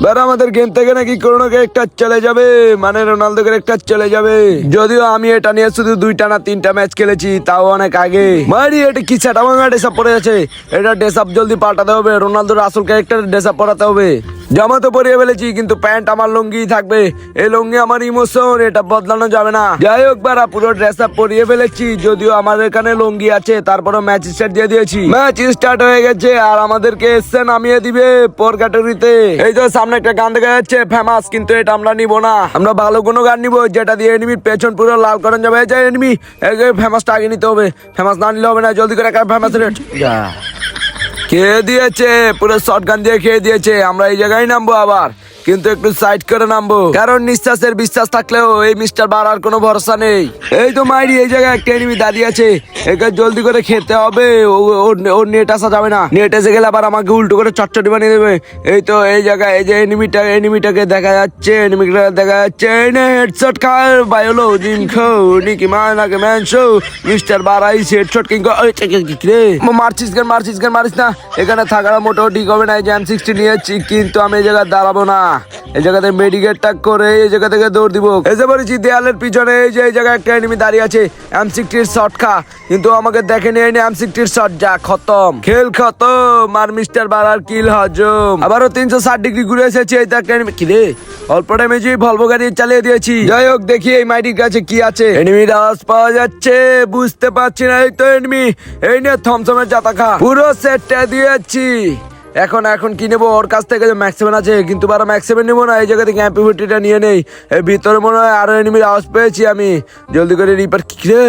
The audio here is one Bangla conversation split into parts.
এবার আমাদের গেম থেকে নাকি কোনো একটা চলে যাবে। মানে রোনালদো একটা চলে যাবে। যদিও আমি এটা নিয়ে শুধু দুইটা না, তিনটা ম্যাচ খেলেছি, তাও অনেক আগে। মারি, এটা কি সেটা ভাঙা ডেসাপ পড়ে আছে। এটা ডেসাপ জলদি পাল্টাতে হবে। রোনালদোর আসল ক্যারেক্টার ডেসাপ পড়াতে হবে। জামা তো পরিয়ে ফেলেছি, কিন্তু প্যান্ট আমার লুঙ্গি থাকবে। এই লুঙ্গি আমার ইমোশন এটা বদলানো যাবে না। যাই হোক বারা পুরো ড্রেস আপ পরিয়ে ফেলেছি, যদিও আমাদের এখানে লুঙ্গি আছে তারপরে ম্যাচ স্টার্ট দিয়ে দিয়েছি। ম্যাচ স্টার্ট হয়ে গেছে, আর আমাদেরকে এসছে নামিয়ে দিবে পর ক্যাটাগরিতে এই তো সামনে একটা গান দেখা যাচ্ছে ফেমাস কিন্তু এটা আমরা নিব না। আমরা ভালো কোনো গান নিব, যেটা দিয়ে এনিমির পেছন পুরো লাল করানো যাবে এই যে এনিমি ফেমাসটা আগে নিতে হবে। ফেমাস না নিলে হবে না, জলদি করে একটা ফেমাস রেট খেয়ে দিয়েছে পুরো শর্ট গান দিয়ে খেয়ে দিয়েছে। আমরা এই জায়গায় নামবো আবার। কিন্তু একটু সাইড করে নামবো। কারণ নিঃশ্বাসের বিশ্বাস থাকলেও এই মিস্টার বাড়ার কোনো ভরসা নেই। এই তো মাইরি, এই জায়গায় একটা এনিমি দাঁড়িয়ে আছে। একে জলদি করে খেতে হবে। ও- ওর- নেট আসা যাবে না। নেট এসে গেলে আবার আমাকে উল্টো করে চটচটি বানিয়ে দেবে। এই তো এই জায়গায়, এই যে এনিমিটা এনিমিটাকে দেখা যাচ্ছে এনিমিটা দেখা যাচ্ছে। হেডশট খায় বায়োলো জিম খো নিকি মানাকে ম্যান শো মিস্টার বারাই হেডশট কিং রে মারছিস কেন মারছিস কেন, মারিস না। এখানে থাকাটা মোটেও ঠিক হবে না, এই এম সিক্সটি নিয়েছি, কিন্তু আমি এই জায়গায় দাঁড়াবো না। এই জায়গাতে মেডিকেটটা করে এই জায়গা থেকে দৌড় দিব। এসে পড়েছি দেয়ালের পিছনে এই যে এই জায়গায় একটা এনিমি দাঁড়িয়ে আছে এম সিক্সটির শট খা কিন্তু আমাকে দেখে নিয়ে এনে এম সিক্সটির শট যা, খতম। খেল খতম, আর মিস্টার বারার কিল হজম। আবারও তিনশো ষাট ডিগ্রি ঘুরে এসেছে, এই একটা enemy- কি রে? অল্প টাইমে যে ভলভো গাড়ি চালিয়ে দিয়েছি। যাই হোক, দেখি এই মাইটির কাছে কি আছে। এনিমির আওয়াজ পাওয়া যাচ্ছে, বুঝতে পারছি না, এই তো এনিমি এই নিয়ে থমথমের জাতা খা পুরো সেটটা দিয়েছি। এখন এখন কি নেব? ওর কাছ থেকে যে ম্যাক্সিমেন আছে, কিন্তু বারো ম্যাক্সিমেন নেব না, এই জায়গা থেকে অ্যাম্পিভিটিটা নিয়ে নেই। এই ভিতরে মনে হয় আরও এনিমির আওয়াজ পেয়েছি আমি। জলদি করে রিপার কি রে।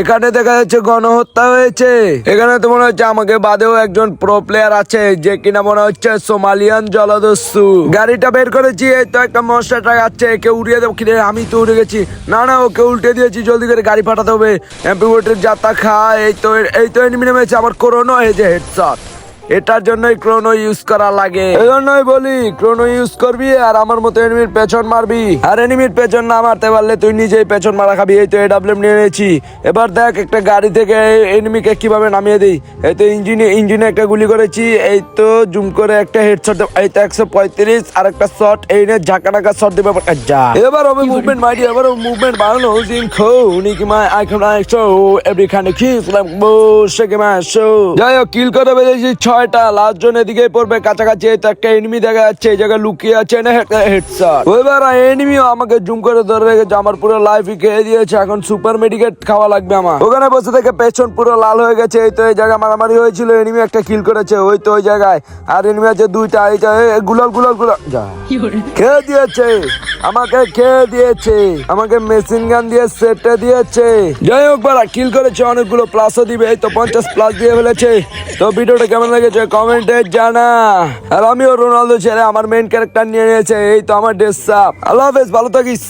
এখানে দেখা যাচ্ছে গণহত্যা হয়েছে। এখানে তো মনে হচ্ছে আমাকে বাদেও একজন প্রো প্লেয়ার আছে, যে কিনা মনে হচ্ছে সোমালিয়ান জলদস্যু। গাড়িটা বের করেছি, এই তো একটা মশলা ট্রাক আছে একে উড়িয়ে দেবো। কিরে, আমি তো উড়ে গেছি। না না, ওকে উল্টে দিয়েছি, জলদি করে গাড়ি পাঠাতে হবে। অ্যাম্পিভিটির যাত্রা খা, এই তো এই তো এনিমি নেমেছে, আমার করোনা এই যে হেডশট এটার জন্যই ক্রোনো ইউজ করা লাগে। এই জন্যই বলি ক্রোনো ইউজ করবি আর আমার মতো এনিমির পেছন মারবি। আর এনিমির পেছন না মারতে পারলে তুই নিজেই পেছন মারা খাবি, এই তো এডাব্লিউএম নিয়ে নিয়েছি। এবার দেখ একটা গাড়ি থেকে এনিমিকে কীভাবে নামিয়ে দিই। এই তো ইঞ্জিনে ইঞ্জিনে একটা গুলি করেছি, এই তো জুম করে একটা হেডশট এই তো একশো পঁয়ত্রিশ আর একটা শট এই নিয়ে ঝাঁকা নাকা শট দিবে। যা। এবার হবে মুভমেন্ট মাইডি এবার মুভমেন্ট বাড়ানো জিম খো নিকি মাই আইকন এভরি অফ কিস লাইক বসে কে মাই শো যাই হোক কিল করে বেরিয়েছি ছয়টা লাস্ট জন এদিকে পড়বে কাছাকাছি এই তো একটা এনিমি দেখা যাচ্ছে এই জায়গায় লুকিয়ে আছে না এবার এনিমিও আমাকে জুম করে ধরে রেখেছে আমার পুরো লাইফ খেয়ে দিয়েছে এখন সুপার মেডিকেট খাওয়া লাগবে আমার। ওখানে বসে থেকে পেছন পুরো লাল হয়ে গেছে এই তো এই জায়গায় মারামারি হয়েছিল এনিমি একটা কিল করেছে ওই তো ওই জায়গায়। আর এনিমি আছে দুইটা এই গুলাল গুলাল গুলাল যা। খেয়ে দিয়েছে আমাকে খেয়ে দিয়েছে আমাকে মেশিন গান দিয়ে সেটে দিয়েছে। যাই হোক বারা কিল করেছে অনেকগুলো প্লাসও দিবে এই তো পঞ্চাশ প্লাস দিয়ে ফেলেছে। তো ভিডিওটা কেমন লেগেছে, কমেন্টে জানা। আর আমিও রোনালদো ছেড়ে আমার মেন ক্যারেক্টার নিয়ে নিয়েছে, এই তো আমার ড্রেস আল্লাহ হাফেজ, ভালো থাকিস।